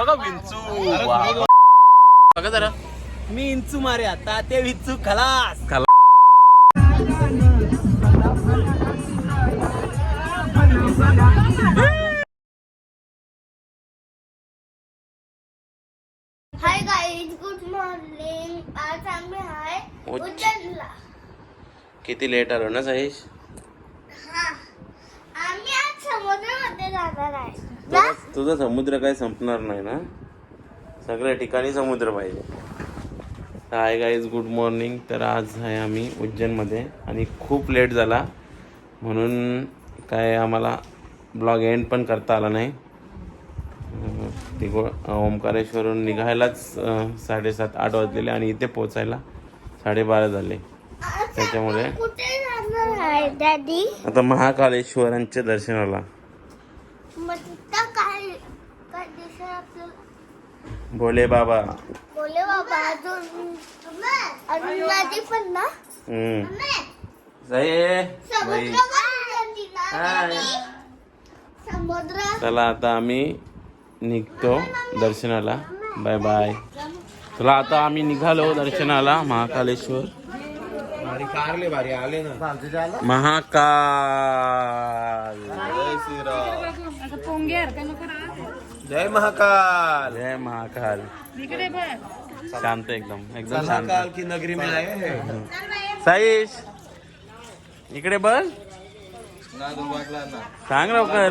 बघा विंचू. वा. बघा. जरा. मी इंचू मारे आता ते विचू खलास. हाय गाईज गुड मॉर्निंग आज आम्ही आहे उच्च. उज्जैनला. किती लेट आलो ना साईश हा. आम्ही आज समुद्रामध्ये जाणार आहे. तुझा तुझा समुद्र काही संपणार नाही ना? सगळ्या ठिकाणी समुद्र पाहिजे. हाय गाईज गुड मॉर्निंग तर आज आहे आम्ही उज्जैनमध्ये आणि खूप लेट झाला. म्हणून काय आम्हाला ब्लॉग एंड पण करता आला नाही. तिगो ओंकारेश्वरून निघायलाच साडेसात आठ वाजलेले आणि इथे पोचायला साडेबारा झाले. त्याच्यामुळे आता महाकालेश्वरांच्या दर्शनाला मग तिथं काय काय दिसेल आपल्याला भोले बाबा. बोले बाबा अजून नदी पण ना? चला आता आम्ही निघतो दर्शनाला. Bye bye. चला आता आम्ही निघालो दर्शनाला महाकालेश्वर. भारी कारले भारी आले ना. महाकाल. जय श्रीराम. जय महाकाल. जय महाकाल. शांत एकदम एकदम शांत. महाकाल की नगरी में आए हैं. साईश इकडे ना ना सांग लवकर.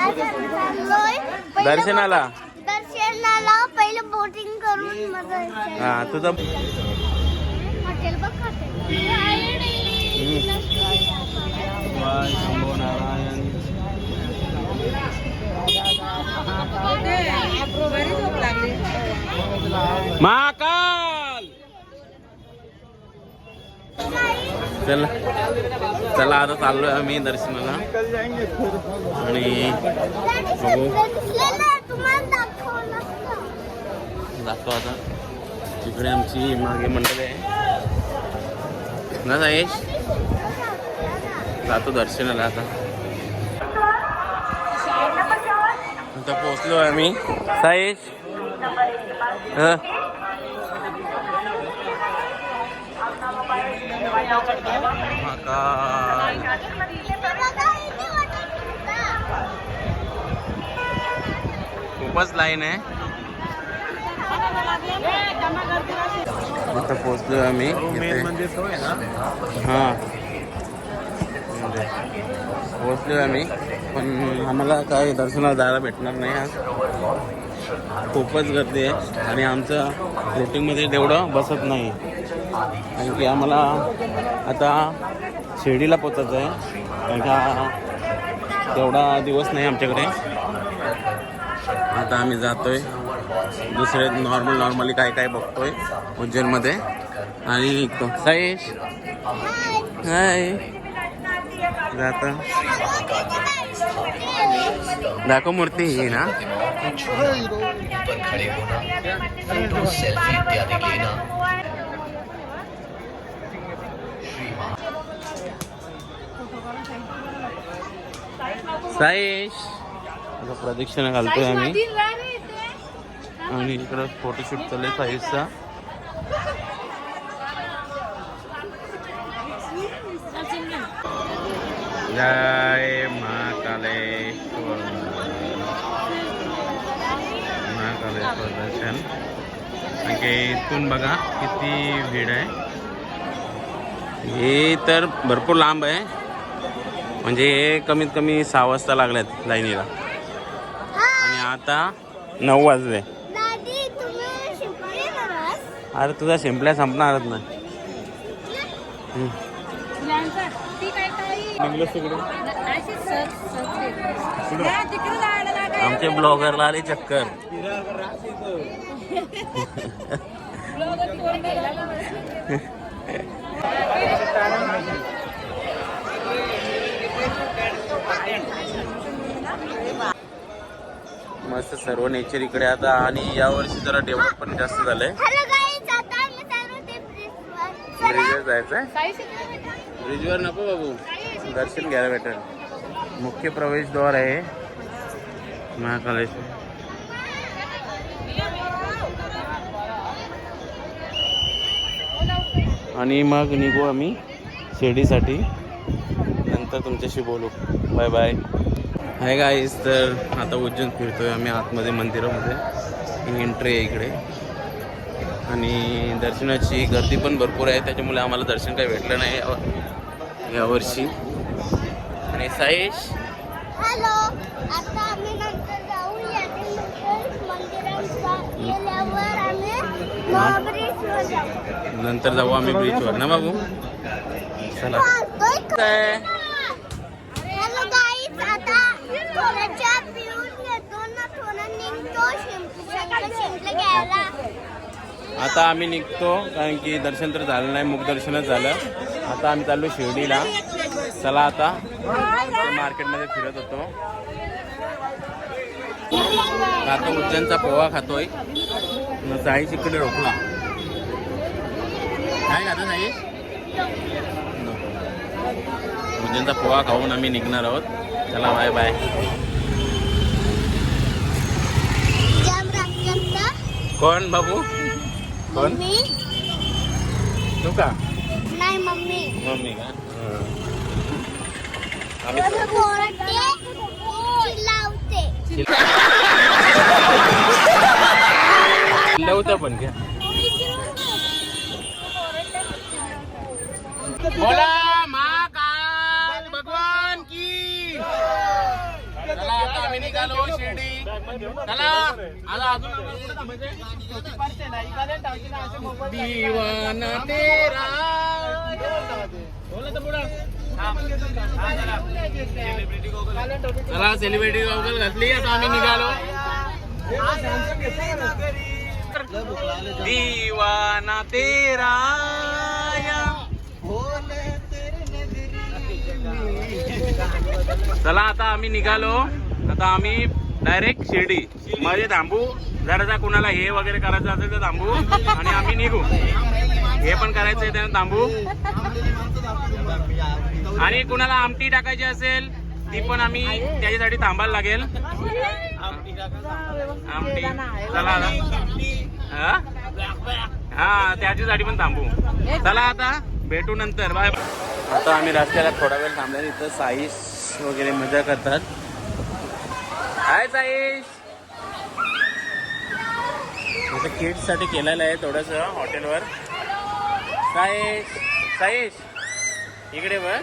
आज आम्ही चाललोय पहिलं दर्शनाला. दर्शनाला पहिले बोटिंग करून जायचंय. हा तुझं हॉटेल बघ हॉटेल बाय शंभो नारायण महाकाल चला. चला आता चाललोय आम्ही दर्शनाला. आणि जातो आता. तिकडे आमची मागे मंडळी आहे. ना साईश जातो दर्शनाला आता. आता पोचलो आम्ही. साईश हां. खूपच लाईन आहे. आता पोचलो आम्ही. है हां. पोचलो आम्ही. पण आम्हाला काय दर्शनाला जायला भेटणार नाही आज. खूपच गर्दी आहे. आणि आमचं रुटीनमध्ये तेवढं बसत नाही. कारण की आम्हाला आता शिर्डीला पोचायचं आहे. कारण का तेवढा दिवस नाही आमच्याकडे. आता आम्ही जातोय. दुसरे नॉर्मल नॉर्मली काय काय बघतोय उज्जैनमध्ये. आणि निघतो साईश हाय. जाता. दाखव मूर्ती ही ना. पर खड़े होना। फोटो सेल्फी इत्यादि लेना साईश. आता प्रदक्षिणा घालतोय आम्ही. आणि इकडं फोटोशूट चालू साईशचा. जय महाकालेश्वर. महाकालेश्वर दर्शन. आणखी इथून बघा किती भीड आहे. हे तर भरपूर लांब आहे. म्हणजे हे कमीत कमी सहा वाजता लागल्यात लाईनीला. आणि आता नऊ वाजले. अरे तुझा शिंपल्या संपणारच नाही. आमचे ब्लॉगरला आले चक्कर. असं सर्व नेचर इकडे आता आणि यावर्षी जरा डेव्हलप पण जास्त झालंय. ब्रिजवर. जायचंय? ब्रिजवर नको बाबू. दर्शन घ्यायला भेटेल. मुख्य प्रवेशद्वार आहे. महाकालेश्वर आणि मग निघू आम्ही शिर्डीसाठी. नंतर तुमच्याशी बोलू. बाय बाय हाय गाईस तर आता उज्जैन फिरतोय आम्ही आतमध्ये मंदिरामध्ये. ही एंट्री आहे इकडे. आणि दर्शनाची गर्दी पण भरपूर आहे त्याच्यामुळे आम्हाला दर्शन काही भेटलं नाही यावर्षी. आणि साईश? नंतर जाऊ. आम्ही बीचवर ना बाबू? चला. काय हॅलो गाईज आता थोड्याच्या घेतो ना थोडं निघतो शिंपले घ्यायला. आता आम्ही निघतो कारण की दर्शन तर झालं नाही मुख दर्शनच झालं. आता आम्ही चाललो शिर्डीला. चला आता मार्केटमध्ये फिरत होतो. आता उज्जैनचा पोहा खातोय. न साईश इकडे रोखला. काय खाता साईश उज्जैनचा पोहा खाऊन आम्ही निघणार आहोत. चला बाय बाय कोण बाबू? कोण? तू का? नाही मम्मी. मम्मी का? लवतं पण घ्या. बोला महाकाल भगवान की चला आता आम्ही निघालो शिर्डी चला आता अजून आम्हाला कुठे थांबायचंय? दिवाना तेरा बोला तर पुढं. हा. हा, चला. चला सेलिब्रिटी गॉगल घातली आता आम्ही निघालो दिवाना तेरा या. चला आता आम्ही निघालो आता आम्ही डायरेक्ट शिर्डी. मध्ये थांबू. जरा कुणाला हे वगैरे करायचं असेल तर थांबू. आणि आम्ही निघू. हे पण करायचं आहे त्यानं थांबू. आणि कुणाला आमटी टाकायची असेल ती पण आम्ही त्याच्यासाठी थांबायला लागेल. आमटी. चला आता. हा? त्याच्यासाठी पण थांबू. चला आता. भेटू नंतर. बाय. आता आम्ही रस्त्याला थोडा वेळ थांबल्या इथं साईस वगैरे मजा करतात. हाय साईश. इथं किड्ससाठी केलेलं आहे थोडंसं हॉटेलवर. साईश साईश इकडे बघ.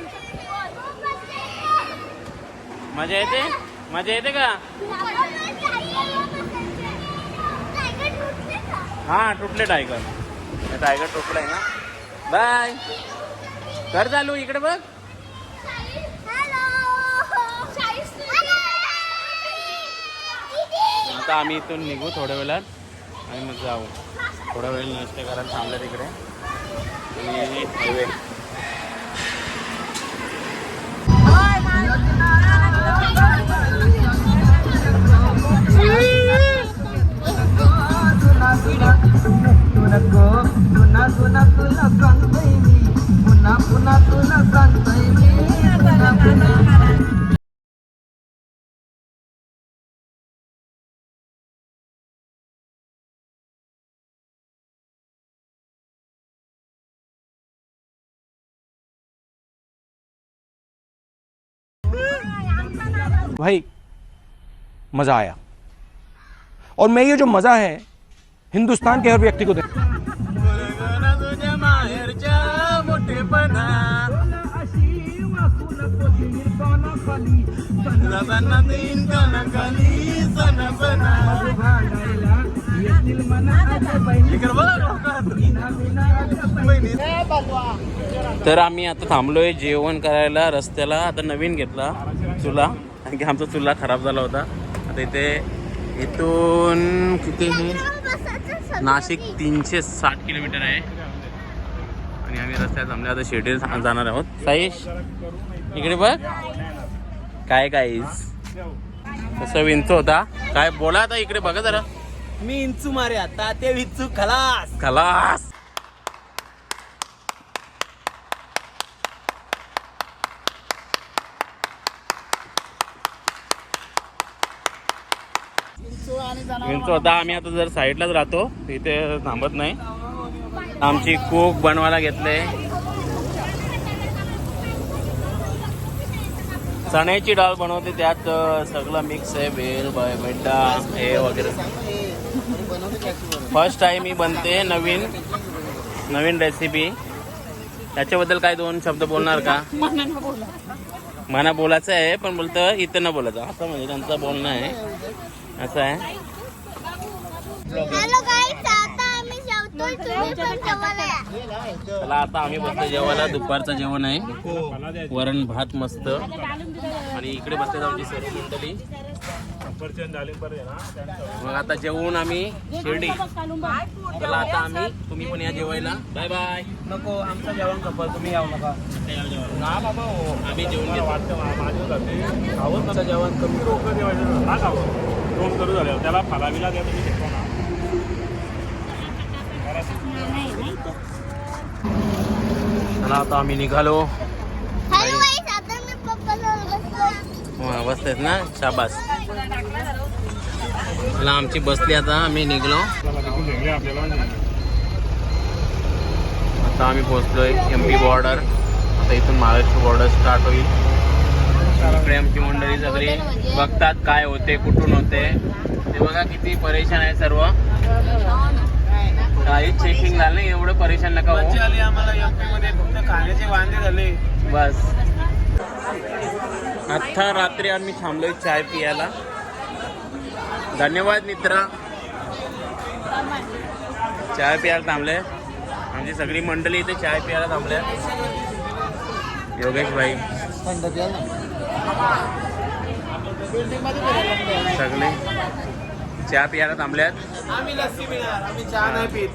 मजा येते? मजा येते का? हा तुटले टायगर टायगर तुटलाय ना. बाय. कर चालू इकडे बघ. आता आम्ही इथून निघू थोड्या वेळात आणि मग जाऊ थोडा वेळ नाश्ता करायला थांबलं तिकडे आणि हायवे भाई मजा आया। और मैं ये जो मजा है हिंदुस्तान के हर व्यक्ति को दे तर आम्ही आता थांबलोय जेवण करायला रस्त्याला. आता नवीन घेतला चुला. कारण की आमचा चुला खराब झाला होता. आता इथे इथून किती हे नाशिक तीनशे साठ किलोमीटर आहे. आणि आम्ही रस्त्यात थांबले आता शिर्डी जाणार आहोत. साईश इकडे बघ. काय काय कसं विंचू होता. काय बोला आता इकडे बघा जरा. मी इंचू मारे आता. ते विचू खलास. खलास. विंचू होता. आम्ही आता जर साईडलाच राहतो इथे थांबत नाही. आमची कोक बनवायला घेतले. चण्याची डाळ बनवते त्यात सगळं मिक्स आहे. बेल मैदा हे वगैरे. फर्स्ट टाइम मी बनते नवीन नवीन रेसिपी त्याच्याबद्दल काय दोन शब्द बोलणार का? मना बोलायचं आहे पण बोलतं इथं न बोलायचं. असं म्हणजे त्यांचं बोलणं आहे. असं आहे हॅलो गाईज आता आम्ही जेवतोय तुम्ही पण जेवायला या चला आता आम्ही बसतो जेवायला दुपारचं जेवण आहे. वरण भात मस्त. आणि इकडे बसतात आमची सर्व मंडळी. मग आता जेवून आम्ही शिर्डी. चला आता आम्ही तुम्ही पण या जेवायला. Bye bye. नको आमचं जेवण कपल तुम्ही यावं नका. ना बाबा हो. आम्ही घेतो. आमचं जेवण कमी त्याला फालावीला द्या तुम्ही शिकवा ना चला आता आम्ही निघालो. बसतेत ना शाबास. चला आमची बसली आता आम्ही निघलो. आता आम्ही पोहोचलोय एम पी बॉर्डर आता इथून महाराष्ट्र बॉर्डर स्टार्ट होईल. इकडे आमची मंडळी सगळी बघतात काय होते कुठून होते. ते बघा किती परेशान आहे सर्व. काही चेकिंग झालं नाही एवढं परेशान नका मज्जा आली आम्हाला एमपी मध्ये फक्त खाण्याचे वांदे झाले. बस. आता रात्री आम्ही थांबलोय चाय पियाला. धन्यवाद मित्र. चाय प्यायला थांबले आमची सगळी मंडळी इथे चाय प्यायला थांबले योगेश भाई. सगळे. चहा प्यायला थांबल्यात? आम्ही लस्सी पिणार आम्ही चहा नाही पीत.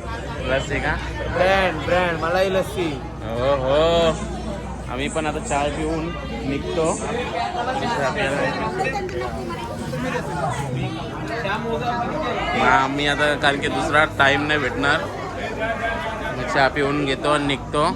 लस आहे का? ब्रँड ब्रँड मलाही लस्सी. हो हो. आम्ही पण आता चहा पिऊन निघतो. आम्ही आता कारण की दुसरा टाइम नाही भेटणार. चहा पिऊन घेतो आणि निघतो.